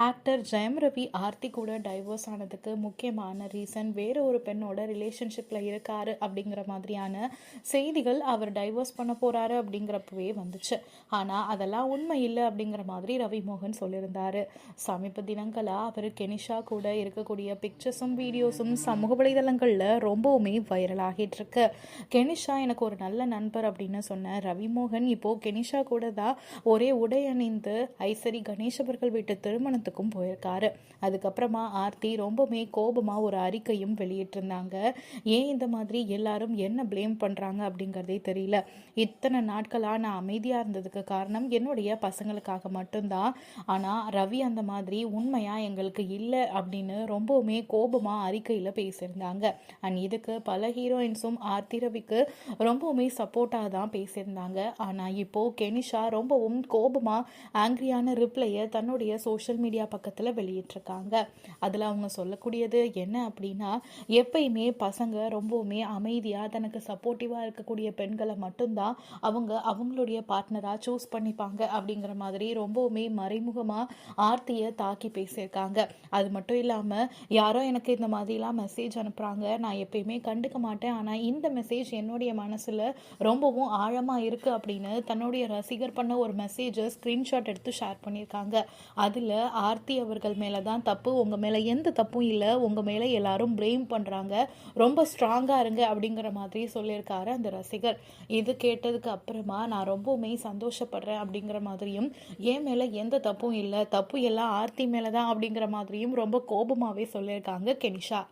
Actor Jayam Ravi Aarthi கூட divorce ஆனதுக்கு முக்கியமான ரீசன் வேற ஒரு பெண்ணோட ரிலேஷன்ஷிப்பில் இருக்காரு அப்படிங்கிற மாதிரியான செய்திகள் அவர் டைவோர்ஸ் பண்ண போறாரு அப்படிங்கிறப்பவே வந்துச்சு. ஆனால் அதெல்லாம் உண்மை இல்லை அப்படிங்கிற மாதிரி ரவி மோகன் சொல்லியிருந்தாரு. சமீப தினங்களாக அவர் கெனிஷா கூட இருக்கக்கூடிய பிக்சர்ஸும் வீடியோஸும் சமூக வலைதளங்களில் ரொம்பவுமே வைரல் ஆகிட்டு இருக்கு. கெனிஷா எனக்கு ஒரு நல்ல நண்பர் அப்படின்னு சொன்ன ரவி மோகன் இப்போ கெனிஷா கூட தான் ஒரே உடை அணிந்து ஐசரி கணேஷ் அவர்கள் வீட்டு திருமணத்துக்கும் போயிருக்காரு. அதுக்கப்புறமா ஆர்த்தி ரொம்பவுமே கோபமா ஒரு அறிக்கையும் வெளியிட்டிருந்தாங்க. ஏன் இந்த மாதிரி எல்லாரும் என்ன ப்ளேம் பண்றாங்க அப்படிங்கிறதே தெரியல. இத்தனை நாட்களா நான் அமைதியா இருந்ததுக்கு காரணம் என்னுடைய பசங்களுக்காக மட்டும்தான். ஆனா ரவி அந்த மாதிரி உண்மையா எங்களுக்கு இல்லை அப்படின்னு ரொம்பவுமே கோபமா அறிக்கையில பேசியிருந்தாங்க. அண்ட் இதுக்கு பல ஹீரோயின்ஸும் ஆர்த்தி ரவிக்கு ரொம்பவுமே சப்போர்ட்டாக தான் பேசியிருந்தாங்க. ஆனால் இப்போ கெனிஷா ரொம்பவும் கோபமாக ஆங்கிரியான ரிப்ளையை தன்னுடைய சோஷியல் மீடியா மீடியா பக்கத்தில் வெளியிட்டிருக்காங்க. அதில் அவங்க சொல்லக்கூடியது என்ன அப்படின்னா எப்பயுமே பசங்க ரொம்பவுமே அமைதியாக தனக்கு சப்போர்ட்டிவாக இருக்கக்கூடிய பெண்களை மட்டும்தான் அவங்க அவங்களுடைய பார்ட்னராக சூஸ் பண்ணிப்பாங்க அப்படிங்கிற மாதிரி ரொம்பவுமே மறைமுகமாக ஆர்த்தியை தாக்கி பேசியிருக்காங்க. அது மட்டும் இல்லாமல் யாரோ எனக்கு இந்த மாதிரிலாம் மெசேஜ் அனுப்புகிறாங்க நான் எப்பயுமே கண்டுக்க மாட்டேன். ஆனால் இந்த மெசேஜ் என்னுடைய மனசில் ரொம்பவும் ஆழமாக இருக்குது அப்படின்னு தன்னுடைய ரசிகர் பண்ண ஒரு மெசேஜை ஸ்க்ரீன்ஷாட் எடுத்து ஷேர் பண்ணியிருக்காங்க. அதில் ஆர்த்தி அவர்கள் மேலே தான் தப்பு உங்கள் மேலே எந்த தப்பும் இல்லை உங்கள் மேலே எல்லாரும் ப்ளேம் பண்ணுறாங்க ரொம்ப ஸ்ட்ராங்காக இருங்க அப்படிங்கிற மாதிரி சொல்லியிருக்காரு அந்த ரசிகர். இது கேட்டதுக்கு அப்புறமா நான் ரொம்பவுமே சந்தோஷப்படுறேன் அப்படிங்கிற மாதிரியும் என் மேலே எந்த தப்பும் இல்லை தப்பு எல்லாம் ஆர்த்தி மேலே தான் அப்படிங்கிற மாதிரியும் ரொம்ப கோபமாகவே சொல்லியிருக்காங்க கெனிஷா.